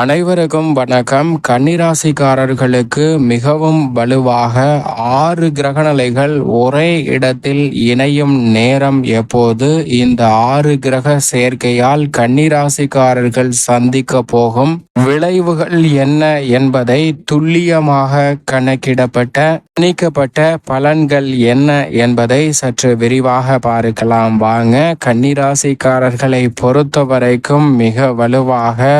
அனைவருக்கும் வணக்கம். கன்னிராசிக்காரர்களுக்கு மிகவும் வலுவாக ஆறு கிரகநிலைகள் ஒரே இடத்தில் இணையும் நேரம் எப்போது? இந்த ஆறு கிரக சேர்க்கையால் கன்னிராசிக்காரர்கள் சந்திக்க போகும் விளைவுகள் என்ன என்பதை துல்லியமாக கணக்கிடப்பட்ட கணிக்கப்பட்ட பலன்கள் என்ன என்பதை சற்று விரிவாக பார்க்கலாம். வாங்க கன்னிராசிக்காரர்களை பொறுத்த வரைக்கும் மிக வலுவாக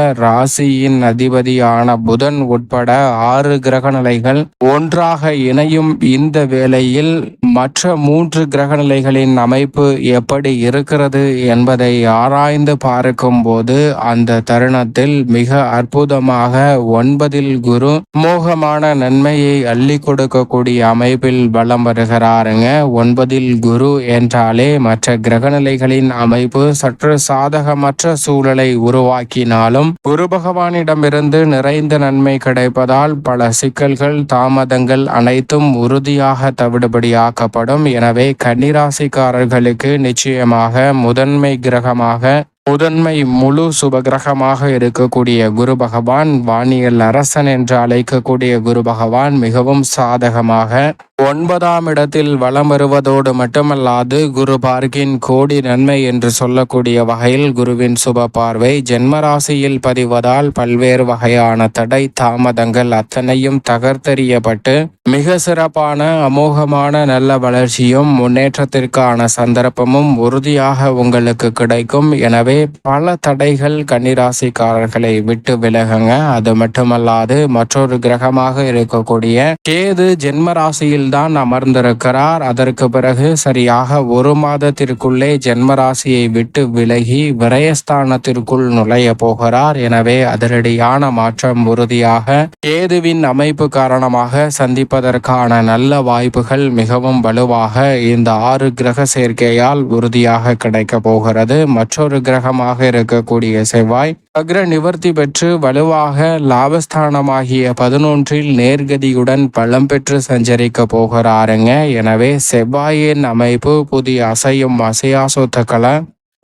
ராசியின் அதிபதியான புதன் உட்பட ஆறு கிரகநிலைகள் ஒன்றாக இணையும் இந்த வேளையில் மற்ற மூன்று கிரகநிலைகளின் அமைப்பு எப்படி இருக்கிறது என்பதை ஆராய்ந்து பார்க்கும் போது அந்த தருணத்தில் மிக அற்புதமாக ஒன்பதில் குரு மோகமான நன்மையை அள்ளி கொடுக்கக்கூடிய அமைப்பில் வலம் வருகிறாருங்க. ஒன்பதில் குரு என்றாலே மற்ற கிரகநிலைகளின் அமைப்பு சற்று சாதகமற்ற சூழலை உருவாக்கினாலும் குரு இறைவனிடமிருந்து நிறைந்த நன்மை கிடைப்பதால் பல சிக்கல்கள் தாமதங்கள் அனைத்தும் உறுதியாக தவிடுபடியாக்கப்படும். எனவே கன்னிராசிக்காரர்களுக்கு நிச்சயமாக முதன்மை கிரகமாக முதன்மை முழு சுபகிரகமாக இருக்கக்கூடிய குரு பகவான் வானியல் அரசன் என்று அழைக்கக்கூடிய குரு பகவான் மிகவும் சாதகமாக ஒன்பதாம் இடத்தில் வளம் வருவதோடு மட்டுமல்லாது குரு பார்க்கின் கோடி நன்மை என்று சொல்லக்கூடிய வகையில் குருவின் சுப பார்வை ஜென்மராசியில் பதிவதால் பல்வேறு வகையான தடை தாமதங்கள் அத்தனையும் தகர்த்தெறியப்பட்டு மிக சிறப்பான அமோகமான நல்ல வளர்ச்சியும் முன்னேற்றத்திற்கான சந்தர்ப்பமும் உறுதியாக உங்களுக்கு கிடைக்கும். எனவே பல தடைகள் கன்னிராசிக்காரர்களை விட்டு விலகுங்க. அது மட்டுமல்லாது மற்றொரு கிரகமாக இருக்கக்கூடிய கேது ஜென்ம ராசியில் தான் அமர்ந்திருக்கிறார். அதற்கு பிறகு சரியாக ஒரு மாதத்திற்குள்ளே ஜென்மராசியை விட்டு விலகி விரயஸ்தானத்திற்குள் நுழைய போகிறார். எனவே அதிரடியான மாற்றம் உறுதியாக கேதுவின் அமைப்பு காரணமாக சந்திப்பதற்கான நல்ல வாய்ப்புகள் மிகவும் வலுவாக இந்த ஆறு கிரக சேர்க்கையால் உறுதியாக கிடைக்க போகிறது. மற்றொரு கிரகமாக இருக்கக்கூடிய செவ்வாய் அக்ர நிவர்த்தி பெற்று வலுவாக லாபஸ்தானமாகிய பதினொன்றில் நேர்கதியுடன் பலம் பெற்று சஞ்சரிக்க போகிறாருங்க. எனவே செவ்வாயின் அமைப்பு புதிய அசையும் அசையா சொத்துக்களை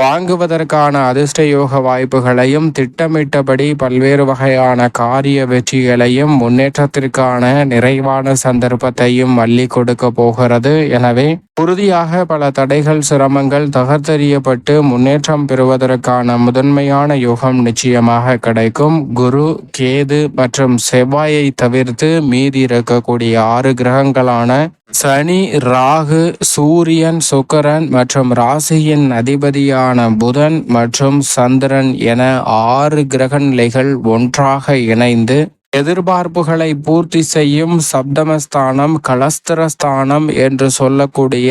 வாங்குவதற்கான அதிர்ஷ்ட யோக வாய்ப்புகளையும் திட்டமிட்டபடி பல்வேறு வகையான காரிய வெற்றிகளையும் முன்னேற்றத்திற்கான நிறைவான சந்தர்ப்பத்தையும் அள்ளி கொடுக்க போகிறது. எனவே உறுதியாக பல தடைகள் சிரமங்கள் தகர்த்தெறியப்பட்டு முன்னேற்றம் பெறுவதற்கான முதன்மையான யோகம் நிச்சயமாக கிடைக்கும். குரு கேது மற்றும் செவ்வாயை தவிர்த்து மீதி இருக்கக்கூடிய ஆறு கிரகங்களான சனி ராகு சூரியன் சுக்கரன் மற்றும் ராசியின் அதிபதியான புதன் மற்றும் சந்திரன் என ஆறு கிரக நிலைகள் ஒன்றாக இணைந்து எதிர்பார்ப்புகளை பூர்த்தி செய்யும் சப்தமஸ்தானம் கலஸ்திரஸ்தானம் என்று சொல்லக்கூடிய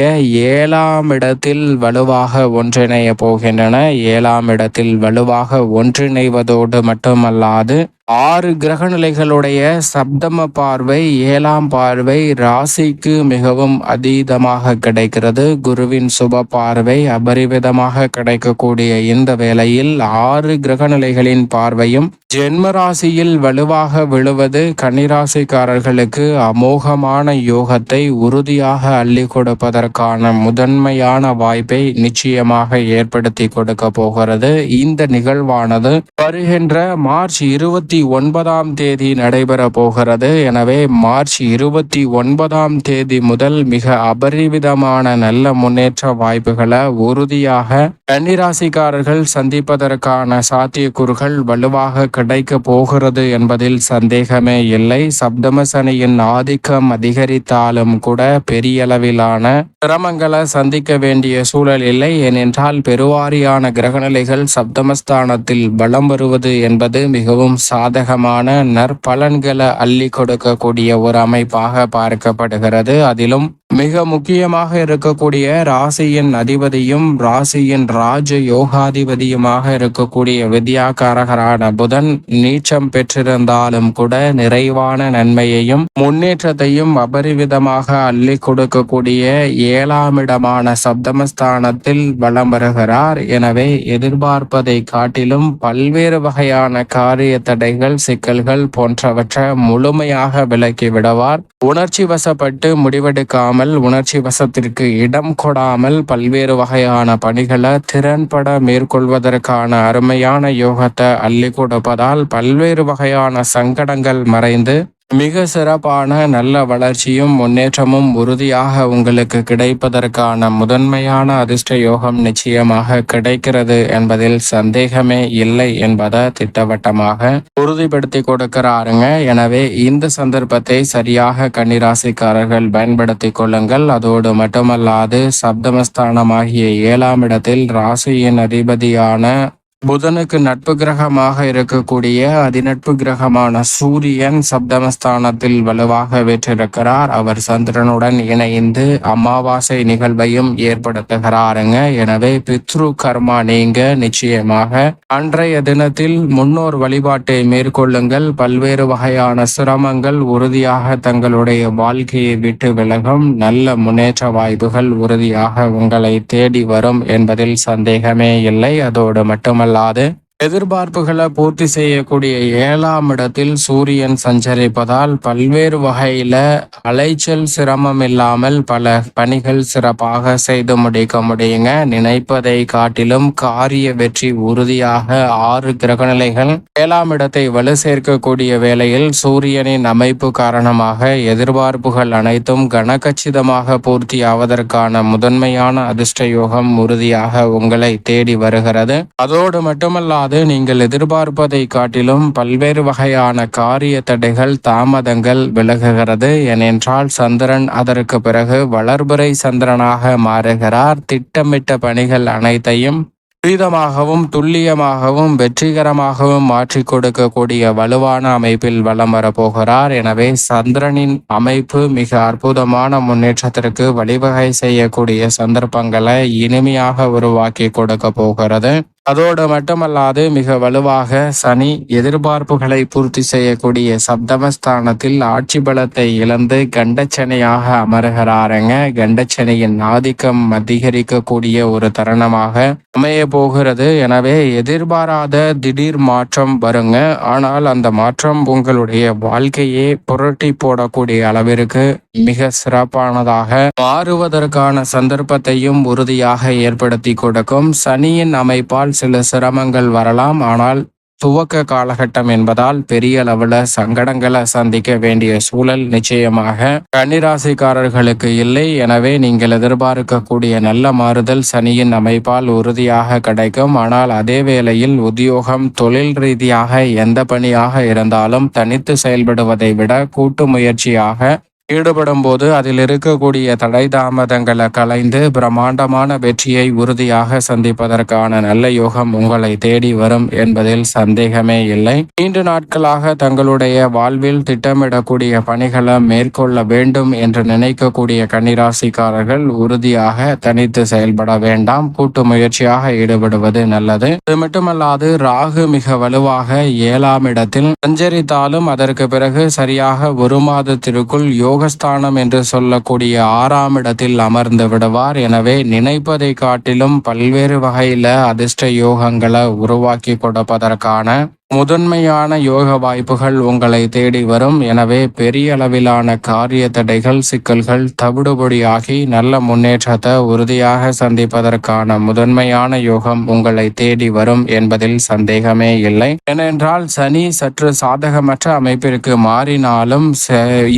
ஏழாம் இடத்தில் வலுவாக ஒன்றிணைய போகின்றன. ஏழாம் இடத்தில் வலுவாக ஒன்றிணைவதோடு மட்டுமல்லாது ஆறு கிரகநிலைகளுடைய சப்தம பார்வை ஏழாம் பார்வை ராசிக்கு மிகவும் அதீதமாக கிடைக்கிறது. குருவின் சுப பார்வை அபரிவிதமாக கிடைக்கக்கூடிய இந்த வேளையில் ஆறு கிரகநிலைகளின் பார்வையும் ஜென்ம ராசியில் வலுவாக விழுவது கன்னிராசிக்காரர்களுக்கு அமோகமான யோகத்தை உறுதியாக அள்ளி கொடுப்பதற்கான முதன்மையான வாய்ப்பை நிச்சயமாக ஏற்படுத்தி கொடுக்க போகிறது. இந்த நிகழ்வானது வருகின்ற மார்ச் இருபத்தி இருபத்தி ஒன்பதாம் தேதி நடைபெற போகிறது எனவே மார்ச் இருபத்தி ஒன்பதாம் தேதி முதல் மிக அபரிவிதமான நல்ல முன்னேற்ற வாய்ப்புகளை உறுதியாக கன்னிராசிக்காரர்கள் சந்திப்பதற்கான சாத்தியக்கூறுகள் வலுவாக கிடைக்க போகிறது என்பதில் சந்தேகமே இல்லை. சப்தமசனியின் ஆதிக்கம் அதிகரித்தாலும் கூட பெரிய அளவிலான சிரமங்களை சந்திக்க வேண்டிய சூழல் இல்லை. ஏனென்றால் பெருவாரியான கிரகநிலைகள் சப்தமஸ்தானத்தில் பலம் வருவது என்பது மிகவும் சா சாதகமான நற்பலன்களை அள்ளி கொடுக்கக்கூடிய ஒரு அமைப்பாக பார்க்கப்படுகிறது. அதிலும் மிக முக்கியமாக இருக்கக்கூடிய ராசியின் அதிபதியும் ராசியின் ராஜ யோகாதிபதியுமாக இருக்கக்கூடிய வித்யாகாரகரான புதன் நீச்சம் பெற்றிருந்தாலும் கூட நிறைவான நன்மையையும் முன்னேற்றத்தையும் அபரிவிதமாக அள்ளி கொடுக்கக்கூடிய ஏழாம் இடமான சப்தமஸ்தானத்தில் வளம் வருகிறார். எனவே எதிர்பார்ப்பதை காட்டிலும் பல்வேறு வகையான காரிய தடைகள் சிக்கல்கள் போன்றவற்றை முழுமையாக விலக்கி விடுவார். உணர்ச்சி வசப்பட்டு முடிவெடுக்காமல் உங்கள் உணர்ச்சி வசத்திற்கு இடம் கொடாமல் பல்வேறு வகையான பணிகளை திறன்பட மேற்கொள்வதற்கான அருமையான யோகத்தை அள்ளி கொடுப்பதால் பல்வேறு வகையான சங்கடங்கள் மறைந்து மிக சிறப்பான நல்ல வளர்ச்சியும் முன்னேற்றமும் உறுதியாக உங்களுக்கு கிடைப்பதற்கான முதன்மையான அதிர்ஷ்ட யோகம் நிச்சயமாக கிடைக்கிறது என்பதில் சந்தேகமே இல்லை என்பதை திட்டவட்டமாக உறுதிப்படுத்தி கொடுக்கிறாருங்க. எனவே இந்த சந்தர்ப்பத்தை சரியாக கன்னிராசிக்காரர்கள் பயன்படுத்தி கொள்ளுங்கள். அதோடு மட்டுமல்லாது சப்தமஸ்தானமாகிய ஏழாம் இடத்தில் ராசியின் அதிபதியான புதனுக்கு நட்பு கிரகமாக இருக்கக்கூடிய அதிநட்பு கிரகமான சூரியன் சப்தமஸ்தானத்தில் வலுவாக வெற்றிருக்கிறார். அவர் சந்திரனுடன் இணைந்து அமாவாசை நிகழ்வையும் ஏற்படுத்துகிறாருங்க. எனவே பித்ரு கர்மா நீங்க நிச்சயமாக அன்றைய தினத்தில் முன்னோர் வழிபாட்டை மேற்கொள்ளுங்கள். பல்வேறு வகையான சிரமங்கள் உறுதியாக தங்களுடைய வாழ்க்கையை விட்டு விலகும். நல்ல முன்னேற்ற வாய்ப்புகள் உறுதியாக உங்களை தேடி வரும் என்பதில் சந்தேகமே இல்லை. அதோடு மட்டுமல்ல ballate எதிர்பார்ப்புகளை பூர்த்தி செய்யக்கூடிய ஏழாம் இடத்தில் சூரியன் சஞ்சரிப்பதால் பல்வேறு வகையில அலைச்சல் சிரமம் இல்லாமல் பல பணிகள் சிறப்பாக செய்து முடிக்க முடியுங்க. நினைப்பதை காட்டிலும் காரிய வெற்றி உறுதியாக ஆறு கிரகநிலைகள் ஏழாம் இடத்தை வலு சேர்க்கக்கூடிய வேளையில் சூரியனின் அமைப்பு காரணமாக எதிர்பார்ப்புகள் அனைத்தும் கனகச்சிதமாக பூர்த்தி ஆவதற்கான முதன்மையான அதிர்ஷ்ட யோகம் உறுதியாக உங்களை தேடி வருகிறது. அதோடு மட்டுமல்லாது அதாவது நீங்கள் எதிர்பார்ப்பதை காட்டிலும் பல்வேறு வகையான காரிய தடைகள் தாமதங்கள் விலகுகிறது. ஏனென்றால் சந்திரன் அதற்கு பிறகு வளர்புரை சந்திரனாக மாறுகிறார். திட்டமிட்ட பணிகள் அனைத்தையும் துரிதமாகவும் துல்லியமாகவும் வெற்றிகரமாகவும் மாற்றி கொடுக்கக்கூடிய வலுவான அமைப்பில் வலம் வரப்போகிறார். எனவே சந்திரனின் அமைப்பு மிக அற்புதமான முன்னேற்றத்திற்கு வழிவகை செய்யக்கூடிய சந்தர்ப்பங்களை இனிமையாக உருவாக்கி கொடுக்க போகிறது. அதோடு மட்டுமல்லாது மிக வலுவாக சனி எதிர்பார்ப்புகளை பூர்த்தி செய்யக்கூடிய சப்தமஸ்தானத்தில் ஆட்சி பலத்தை இழந்து கண்டச்சனையாக அமர்கிறாருங்க. கண்டச்சனையின் ஆதிக்கம் அதிகரிக்கக்கூடிய ஒரு தருணமாக அமைய போகிறது. எனவே எதிர்பாராத திடீர் மாற்றம் வருங்க. ஆனால் அந்த மாற்றம் உங்களுடைய வாழ்க்கையே புரட்டி போடக்கூடிய அளவிற்கு மிக சிறப்பானதாக மாறுவதற்கான சந்தர்ப்பத்தையும் உறுதியாக ஏற்படுத்தி கொடுக்கும். சனியின் அமைப்பால் சில சிரமங்கள் வரலாம் ஆனால் துவக்க காலகட்டம் என்பதால் பெரிய அளவுல சங்கடங்களை சந்திக்க வேண்டிய சூழல் நிச்சயமாக கன்னிராசிக்காரர்களுக்கு இல்லை. எனவே நீங்கள் எதிர்பார்க்கக்கூடிய நல்ல மாறுதல் சனியின் அமைப்பால் உறுதியாக கிடைக்கும். ஆனால் அதே வேளையில் உத்தியோகம் தொழில் ரீதியாக எந்த பணியாக இருந்தாலும் தனித்து செயல்படுவதை விட கூட்டு முயற்சியாக ஈடுபடும் போது அதில் இருக்கக்கூடிய தடை தாமதங்களை கலைந்து பிரம்மாண்டமான வெற்றியை உறுதியாக சந்திப்பதற்கான நல்ல யோகம் உங்களை தேடி வரும் என்பதில் சந்தேகமே இல்லை. நீண்ட நாட்களாக தங்களுடைய வாழ்வில் திட்டமிடக்கூடிய பணிகளை மேற்கொள்ள வேண்டும் என்று நினைக்கக்கூடிய கன்னிராசிக்காரர்கள் உறுதியாக தனித்து செயல்பட வேண்டாம். கூட்டு முயற்சியாக ஈடுபடுவது நல்லது. அது மட்டுமல்லாது ராகு மிக வலுவாக ஏழாம் இடத்தில் சஞ்சரித்தாலும் அதற்கு பிறகு சரியாக ஒரு மாதத்திற்குள் யோக யோகஸ்தானம் என்று சொல்லக்கூடிய ஆறாம் இடத்தில் அமர்ந்து விடுவார். எனவே நினைப்பதை காட்டிலும் பல்வேறு வகையில அதிர்ஷ்ட யோகங்களை உருவாக்கி கொடுப்பதற்கான முதன்மையான யோக வாய்ப்புகள் உங்களை தேடி வரும். எனவே பெரிய அளவிலான காரிய தடைகள் சிக்கல்கள் தவிடுபடியாகி நல்ல முன்னேற்றத்தை உறுதியாக சந்திப்பதற்கான முதன்மையான யோகம் உங்களை தேடி வரும் என்பதில் சந்தேகமே இல்லை. ஏனென்றால் சனி சற்று சாதகமற்ற அமைப்பிற்கு மாறினாலும்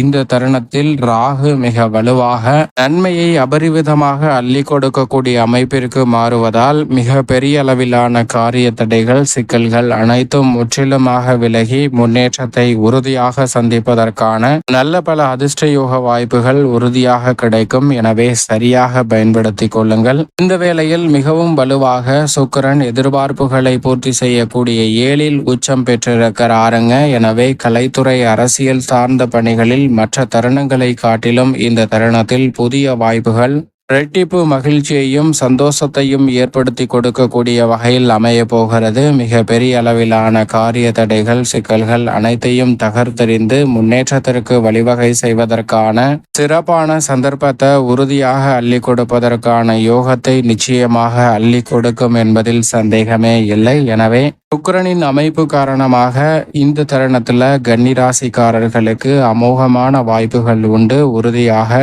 இந்த தருணத்தில் ராகு மிக வலுவாக நன்மையை அபரிவிதமாக அள்ளி கொடுக்கக்கூடிய அமைப்பிற்கு மாறுவதால் மிக பெரிய அளவிலான காரிய தடைகள் சிக்கல்கள் அனைத்தும் முற்றிலுமாக விலகி முன்னேற்றத்தை உறுதியாக சந்திப்பதற்கான நல்ல பல அதிர்ஷ்டயோக வாய்ப்புகள் உறுதியாக கிடைக்கும். எனவே சரியாக பயன்படுத்தி கொள்ளுங்கள். இந்த வேளையில் மிகவும் வலுவாக சுக்கரன் எதிர்பார்ப்புகளை பூர்த்தி செய்யக்கூடிய ஏழில் உச்சம் பெற்றிருக்கிறாருங்க. எனவே கலைத்துறை அரசியல் சார்ந்த பணிகளில் மற்ற தருணங்களை காட்டிலும் இந்த தருணத்தில் புதிய வாய்ப்புகள் ரெட்டிப்பு மகிழ்ச்சியையும் சந்தோஷத்தையும் ஏற்படுத்தி கொடுக்கக்கூடிய வகையில் அமைய போகிறது மிக பெரிய அளவிலான காரிய தடைகள் சிக்கல்கள் அனைத்தையும் தகர்த்தெறிந்து முன்னேற்றத்திற்கு வழிவகை செய்வதற்கான சிறப்பான சந்தர்ப்பத்தை உறுதியாக அள்ளி கொடுப்பதற்கான யோகத்தை நிச்சயமாக அள்ளி கொடுக்கும் என்பதில் சந்தேகமே இல்லை. எனவே சுக்கரனின் அமைப்பு காரணமாக இந்த தருணத்துல கன்னிராசிக்காரர்களுக்கு அமோகமான வாய்ப்புகள் உண்டு. உறுதியாக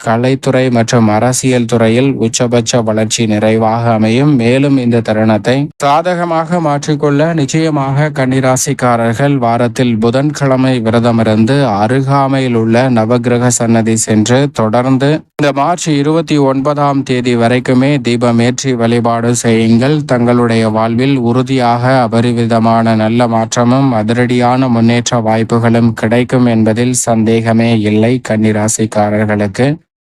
கலைத்துறை மற்றும் அரசியல் துறையில் உச்சபட்ச வளர்ச்சி நிறைவாக அமையும். மேலும் இந்த தருணத்தை சாதகமாக மாற்றிக்கொள்ள நிச்சயமாக கன்னிராசிக்காரர்கள் வாரத்தில் புதன்கிழமை விரதமிருந்து அருகாமையில் உள்ள நவகிரக சன்னதி சென்று தொடர்ந்து இந்த மார்ச் இருபத்தி ஒன்பதாம் தேதி வரைக்குமே தீபமேற்றி வழிபாடு செய்யுங்கள். தங்களுடைய வாழ்வில் உறுதியாக அபரிவிதமான நல்ல மாற்றமும் அதிரடியான முன்னேற்ற வாய்ப்புகளும் கிடைக்கும் என்பதில் சந்தேகமே இல்லை. கன்னிராசிக்காரர்களுக்கு